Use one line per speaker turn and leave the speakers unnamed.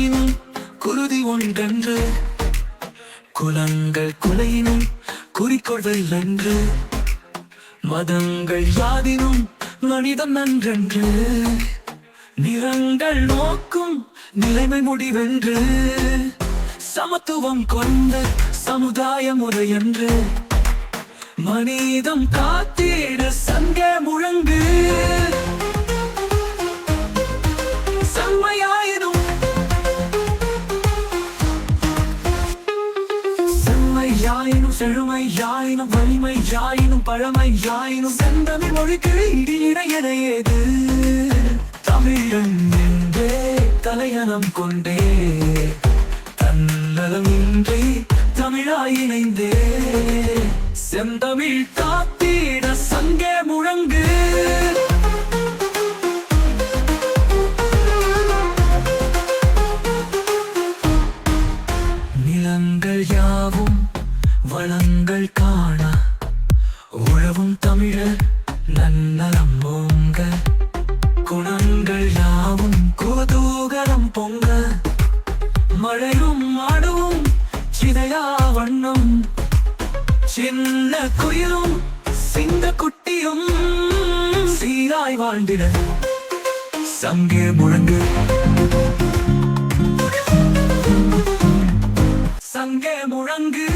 குலையினும் குருதி கொண்டென்று குலங்கள் குலையினும் குறிக்கொள்வல் என்று மதங்கள் யாதினும் மனிதன் நன்றென்று நிறங்கள் நோக்கும் நிலைமை முடிவென்று. சமத்துவம் கொண்ட சமுதாய முறையென்று. மனிதம் காத்திட சங்க முழங்கு. யாயினும் செழுமை யாயினும் வலிமை யாயினும் பழமை யாயினும் செந்தமிழ் மொழிக்கு இடியிட என ஏது? தமிழன் என்றே தலையணம் கொண்டே தன்னலமின்றி தமிழாய் இணைந்தே. செந்தமிழ் காத்தீட சங்கே முழங்கு. உறவுகள் காண. உழவும் தமிழர் நன்னலம் ஓங்க குணங்கள் யாவும் குதூகலம் பொங்க. மழையும் ஆடவும் சிதையா வண்ணம். சின்ன குயிலும் சிங்க குட்டியும் சீராய் வாழ்ந்திட. சங்கே முழங்கு. சங்கே முழங்கு.